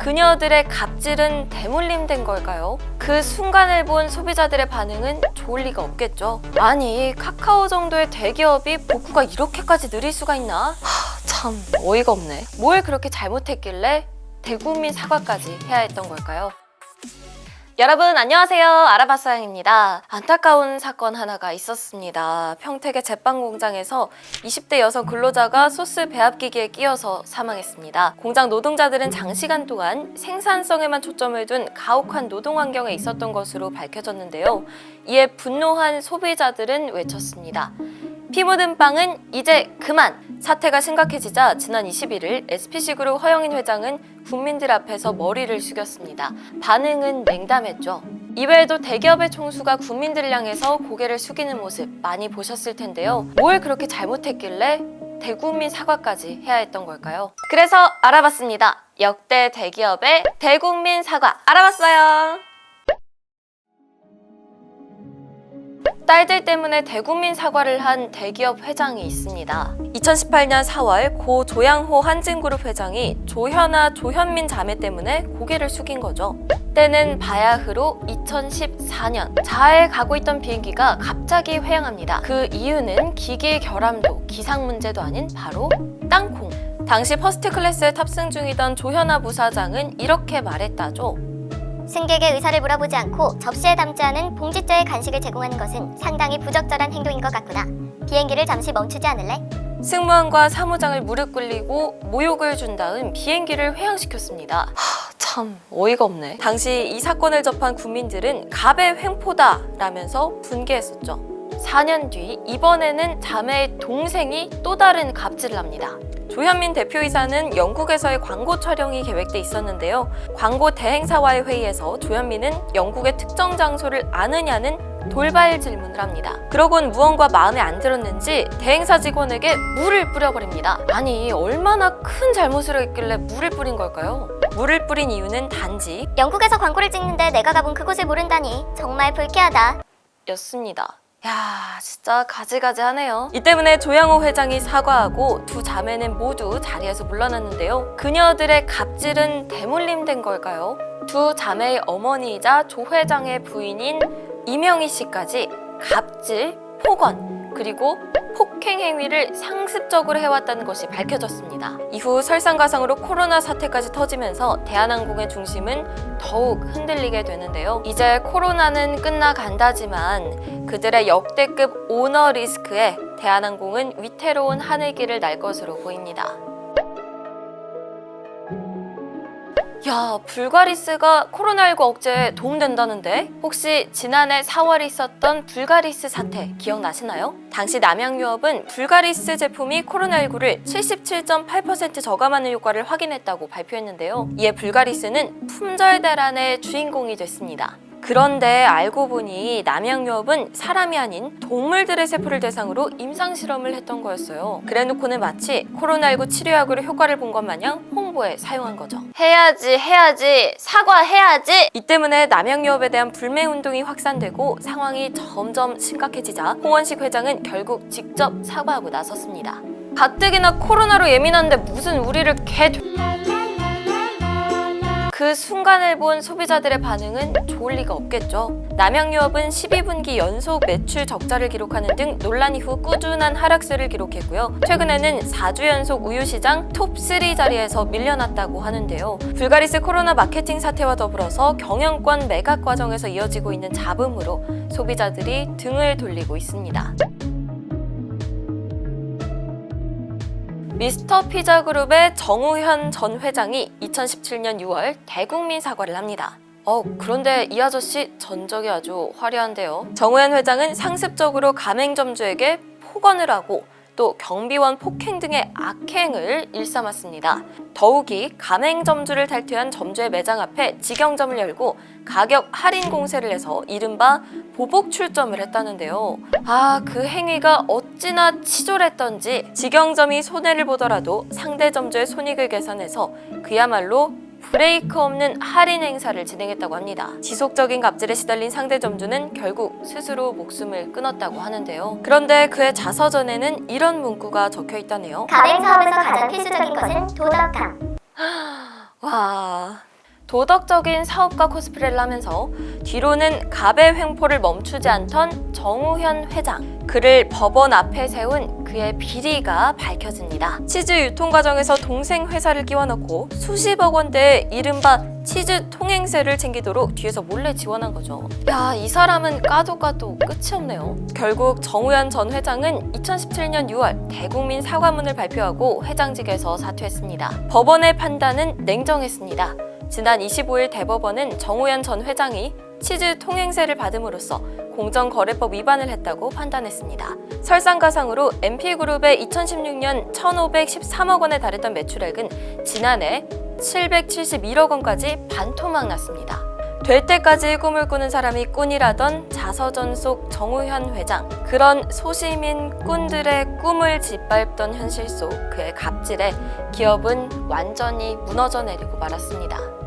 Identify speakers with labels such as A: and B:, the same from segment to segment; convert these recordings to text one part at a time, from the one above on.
A: 그녀들의 갑질은 대물림된 걸까요? 그 순간을 본 소비자들의 반응은 좋을 리가 없겠죠. 아니 카카오 정도의 대기업이 복구가 이렇게까지 느릴 수가 있나? 하, 참 어이가 없네. 뭘 그렇게 잘못했길래 대국민 사과까지 해야 했던 걸까요? 여러분 안녕하세요. 아라바사양입니다. 안타까운 사건 하나가 있었습니다. 평택의 제빵 공장에서 20대 여성 근로자가 소스 배합기기에 끼어서 사망했습니다. 공장 노동자들은 장시간 동안 생산성에만 초점을 둔 가혹한 노동 환경에 있었던 것으로 밝혀졌는데요. 이에 분노한 소비자들은 외쳤습니다. 피 묻은 빵은 이제 그만! 사태가 심각해지자 지난 21일 SPC그룹 허영인 회장은 국민들 앞에서 머리를 숙였습니다. 반응은 냉담했죠. 이외에도 대기업의 총수가 국민들을 향해서 고개를 숙이는 모습 많이 보셨을 텐데요. 뭘 그렇게 잘못했길래 대국민 사과까지 해야 했던 걸까요? 그래서 알아봤습니다. 역대 대기업의 대국민 사과 알아봤어요. 딸들 때문에 대국민 사과를 한 대기업 회장이 있습니다. 2018년 4월 고 조양호 한진그룹 회장이 조현아 조현민 자매 때문에 고개를 숙인 거죠. 때는 바야흐로 2014년 자해 가고 있던 비행기가 갑자기 회항합니다. 그 이유는 기계 결함도 기상 문제도 아닌 바로 땅콩. 당시 퍼스트 클래스에 탑승 중이던 조현아 부사장은 이렇게 말했다죠.
B: 승객의 의사를 물어보지 않고 접시에 담지 않은 봉지째의 간식을 제공하는 것은 상당히 부적절한 행동인 것 같구나. 비행기를 잠시 멈추지 않을래?
A: 승무원과 사무장을 무릎 꿇리고 모욕을 준 다음 비행기를 회항시켰습니다. 하, 참 어이가 없네. 당시 이 사건을 접한 국민들은 갑의 횡포다라면서 분개했었죠. 4년 뒤 이번에는 자매의 동생이 또 다른 갑질을 합니다. 조현민 대표이사는 영국에서의 광고 촬영이 계획돼 있었는데요. 광고 대행사와의 회의에서 조현민은 영국의 특정 장소를 아느냐는 돌발 질문을 합니다. 그러곤 무언가 마음에 안 들었는지 대행사 직원에게 물을 뿌려버립니다. 아니 얼마나 큰 잘못을 했길래 물을 뿌린 걸까요? 물을 뿌린 이유는 단지
B: 영국에서 광고를 찍는데 내가 가본 그곳을 모른다니 정말 불쾌하다.
A: 였습니다. 야, 진짜 가지가지 하네요. 이 때문에 조양호 회장이 사과하고 두 자매는 모두 자리에서 물러났는데요. 그녀들의 갑질은 대물림된 걸까요? 두 자매의 어머니이자 조 회장의 부인인 이명희 씨까지 갑질, 폭언, 그리고 폭행 행위를 상습적으로 해왔다는 것이 밝혀졌습니다. 이후 설상가상으로 코로나 사태까지 터지면서 대한항공의 중심은 더욱 흔들리게 되는데요. 이제 코로나는 끝나간다지만 그들의 역대급 오너 리스크에 대한항공은 위태로운 하늘길을 날 것으로 보입니다. 야, 불가리스가 코로나19 억제에 도움된다는데? 혹시 지난해 4월 있었던 불가리스 사태 기억나시나요? 당시 남양유업은 불가리스 제품이 코로나19를 77.8% 저감하는 효과를 확인했다고 발표했는데요. 이에 불가리스는 품절 대란의 주인공이 됐습니다. 그런데 알고 보니 남양유업은 사람이 아닌 동물들의 세포를 대상으로 임상 실험을 했던 거였어요. 그래놓고는 마치 코로나19 치료약으로 효과를 본 것 마냥 홍보에 사용한 거죠. 해야지, 해야지, 사과해야지. 이 때문에 남양유업에 대한 불매 운동이 확산되고 상황이 점점 심각해지자 홍원식 회장은 결국 직접 사과하고 나섰습니다. 가뜩이나 코로나로 예민한데 무슨 우리를 개 그 순간을 본 소비자들의 반응은 좋을 리가 없겠죠. 남양유업은 12분기 연속 매출 적자를 기록하는 등 논란 이후 꾸준한 하락세를 기록했고요. 최근에는 4주 연속 우유 시장 톱3 자리에서 밀려났다고 하는데요. 불가리스 코로나 마케팅 사태와 더불어서 경영권 매각 과정에서 이어지고 있는 잡음으로 소비자들이 등을 돌리고 있습니다. 미스터 피자 그룹의 정우현 전 회장이 2017년 6월 대국민 사과를 합니다. 어, 그런데 이 아저씨 전적이 아주 화려한데요. 정우현 회장은 상습적으로 가맹점주에게 폭언을 하고 또 경비원 폭행 등의 악행을 일삼았습니다. 더욱이 가맹점주를 탈퇴한 점주의 매장 앞에 직영점을 열고 가격 할인 공세를 해서 이른바 보복 출점을 했다는데요. 아, 그 행위가 어찌나 치졸했던지 직영점이 손해를 보더라도 상대 점주의 손익을 계산해서 그야말로 브레이크 없는 할인 행사를 진행했다고 합니다. 지속적인 갑질에 시달린 상대 점주는 결국 스스로 목숨을 끊었다고 하는데요. 그런데 그의 자서전에는 이런 문구가 적혀 있다네요.
B: 가맹 사업에서 가장 필수적인 것은 도덕함.
A: 와, 도덕적인 사업가 코스프레를 하면서 뒤로는 갑의 횡포를 멈추지 않던 정우현 회장. 그를 법원 앞에 세운 그의 비리가 밝혀집니다. 치즈 유통 과정에서 동생 회사를 끼워 넣고 수십억 원대의 이른바 치즈 통행세를 챙기도록 뒤에서 몰래 지원한 거죠. 야, 이 사람은 까도 까도 끝이 없네요. 결국 정우현 전 회장은 2017년 6월 대국민 사과문을 발표하고 회장직에서 사퇴했습니다. 법원의 판단은 냉정했습니다. 지난 25일 대법원은 정우현 전 회장이 치즈 통행세를 받음으로써 공정거래법 위반을 했다고 판단했습니다. 설상가상으로 MP그룹의 2016년 1,513억 원에 달했던 매출액은 지난해 771억 원까지 반토막 났습니다. 될 때까지 꿈을 꾸는 사람이 꾼이라던 자서전 속 정우현 회장. 그런 소시민 꾼들의 꿈을 짓밟던 현실 속 그의 갑질에 기업은 완전히 무너져 내리고 말았습니다.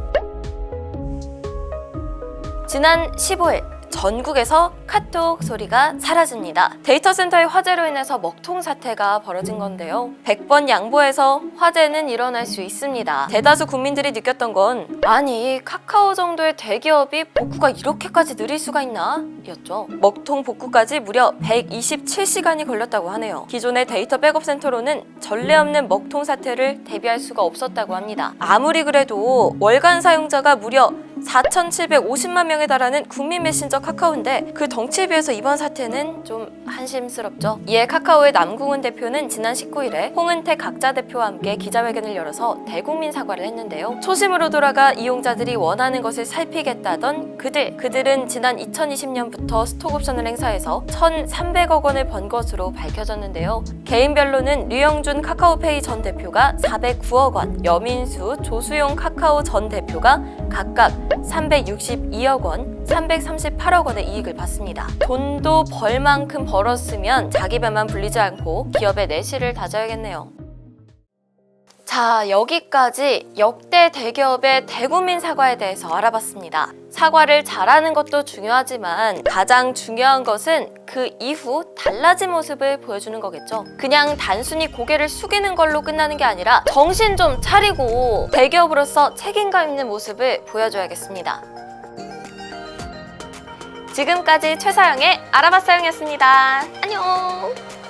A: 지난 15일 전국에서 카톡 소리가 사라집니다. 데이터 센터의 화재로 인해서 먹통 사태가 벌어진 건데요. 100번 양보해서 화재는 일어날 수 있습니다. 대다수 국민들이 느꼈던 건 아니 카카오 정도의 대기업이 복구가 이렇게까지 느릴 수가 있나? 였죠. 먹통 복구까지 무려 127시간이 걸렸다고 하네요. 기존의 데이터 백업 센터로는 전례 없는 먹통 사태를 대비할 수가 없었다고 합니다. 아무리 그래도 월간 사용자가 무려 4,750만 명에 달하는 국민 메신저 카카오인데 그 덩치에 비해서 이번 사태는 좀 한심스럽죠. 이에 카카오의 남궁은 대표는 지난 19일에 홍은택 각자 대표와 함께 기자회견을 열어서 대국민 사과를 했는데요. 초심으로 돌아가 이용자들이 원하는 것을 살피겠다던 그들, 그들은 지난 2020년부터 스톡옵션을 행사해서 1,300억 원을 번 것으로 밝혀졌는데요. 개인별로는 류영준 카카오페이 전 대표가 409억 원, 여민수, 조수용 카카오 전 대표가 각각 362억 원, 338억 원의 이익을 받습니다. 돈도 벌 만큼 벌었으면 자기 배만 불리지 않고 기업의 내실을 다져야겠네요. 자, 여기까지 역대 대기업의 대국민 사과에 대해서 알아봤습니다. 사과를 잘하는 것도 중요하지만 가장 중요한 것은 그 이후 달라진 모습을 보여주는 거겠죠. 그냥 단순히 고개를 숙이는 걸로 끝나는 게 아니라 정신 좀 차리고 대기업으로서 책임감 있는 모습을 보여줘야겠습니다. 지금까지 최사영의 알아봤사영이었습니다. 안녕!